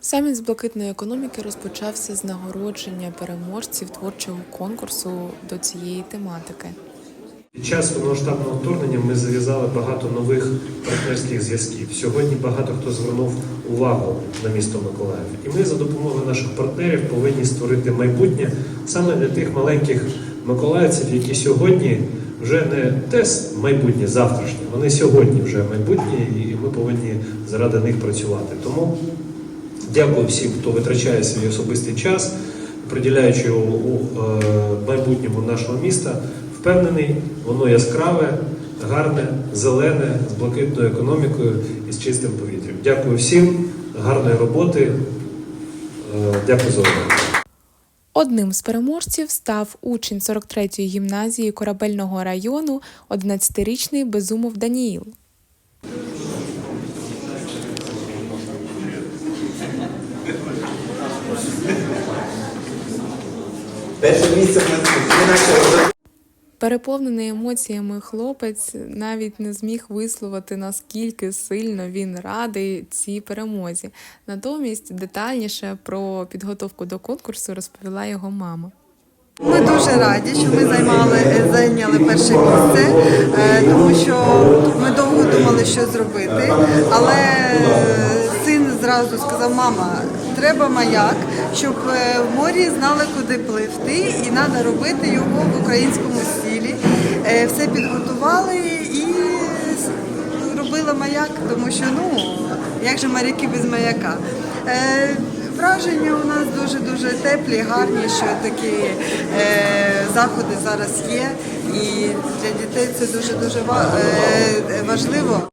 Саміт з блакитної економіки розпочався з нагородження переможців творчого конкурсу до цієї тематики. Під час повномасштабного вторгнення ми зав'язали багато нових партнерських зв'язків. Сьогодні багато хто звернув увагу на місто Миколаїв. І ми за допомогою наших партнерів повинні створити майбутнє саме для тих маленьких миколаївців, які сьогодні вже не те майбутнє завтрашнє, вони сьогодні вже майбутнє, і ми повинні заради них працювати. Тому дякую всім, хто витрачає свій особистий час, приділяючи його у е, майбутньому нашого міста. Впевнений, воно яскраве, гарне, зелене, з блакитною економікою і з чистим повітрям. Дякую всім, гарної роботи. Е, Дякую за увагу. Одним з переможців став учень 43-ї гімназії корабельного району, 11-річний Безумов Даніїл. Перше місце ми. Переповнений емоціями хлопець навіть не зміг висловити наскільки сильно він радий цій перемозі. Натомість детальніше про підготовку до конкурсу розповіла його мама. Ми дуже раді, що ми займали, зайняли перше місце, е, тому що думали, що зробити. Але син зразу сказав: мама, треба маяк, щоб е, в морі знали, куди пливти, і треба робити його в українському стилі. Е, Все підготували і робила маяк, тому що ну як же моряки без маяка. Е, Враження у нас дуже дуже теплі, гарні, що такі е, заходи зараз є, і для дітей це дуже дуже важливо.